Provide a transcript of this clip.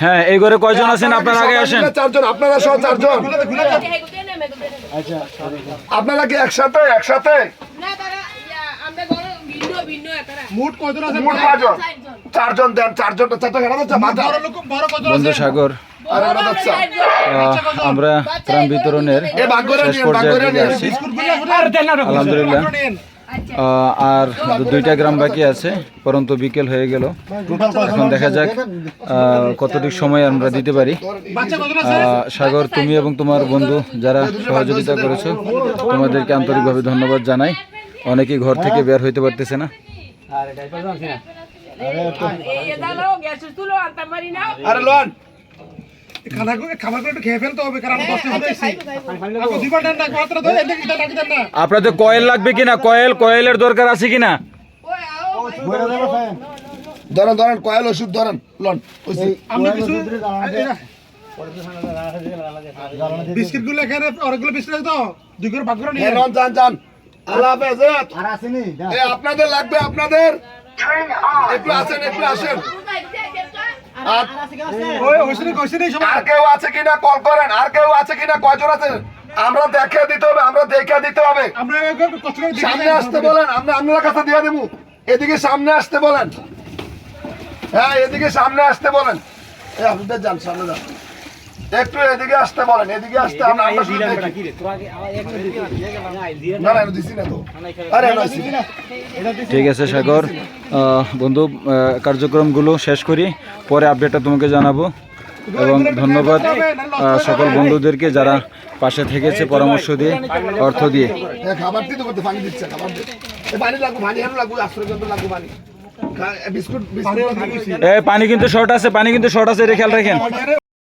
হ্যাঁ এই ঘরে কয়জন আছেন? আপনারা আগে আসেন। চারজন আপনারা সহ চারজন। আপনারা কি একসাথে? একসাথে? চারজন। দেন চারটা বন্ধু সাগর আমরা ত্রাণ বিতরণের শেষ পর্যায়ে আলহামদুলিল্লাহ। আর দু- দুইটা গ্রাম বাকি আছে পরন্তু বিকেল হয়ে গেল। এখন দেখা যাক কতটুকু সময় আমরা দিতে পারি। সাগর তুমি এবং তোমার বন্ধু যারা সহযোগিতা করেছ তোমাদেরকে আন্তরিকভাবে ধন্যবাদ জানাই। অনেকেই ঘর থেকে বের হইতে পারতেছে না। আরে লোন! খানা খাবার করে একটু খেয়ে ফেলতে হবে কারণ না মাত্র ধরে না আপনাদের কয়েল লাগবে কিনা? কয়েল কয়েলের দরকার আছে কিনা? ধরেন ধরেন কয়েল ওষুধ ধরেন লোন আমরা কিছু বিস্কিটগুলো এখানে অনেকগুলো বিস্কিট তো? দুই করে ভাগ করে নিয়ে যান। যান আল্লাহ হাফেজ। আপনাদের লাগবে আপনাদের? একটু আসেন একটু আসেন। আর কেউ আছে কিনা কল করেন আর কেউ আছে কিনা কয়জন আছে আমরা দেখে দিতে হবে আমরা দেখে দিতে হবে। সামনে আসতে বলেন আমরা আপনার কাছে দিয়ে দেবো। এদিকে সামনে আসতে বলেন। হ্যাঁ এদিকে সামনে আসতে বলেন। আপনাদের যান সামনে যান। একটু এদিকে আসতে বলেন এদিকে আসতে আমরা আমরা শুধু দেখি। না না দিছি না তো। আরে নইছি ঠিক আছে সাগর। বন্ধু কার্যক্রমগুলো শেষ করি পরে আপডেটটা তোমাকে জানাব। এবং ধন্যবাদ সকল বন্ধুদেরকে যারা পাশে থেকেছে পরামর্শ দিয়ে অর্থ দিয়ে। এ, খাবার দিতে করতে পানি দিচ্ছে খাবার পানি লাগবে পানি হেন লাগবে আশ্রয় কেন্দ্র লাগবে পানি। খা- এ, বিস্কুট বিস্কুট এ পানি কিন্তু শর্ট আছে পানি কিন্তু শর্ট আছে এটা খেয়াল রাখেন।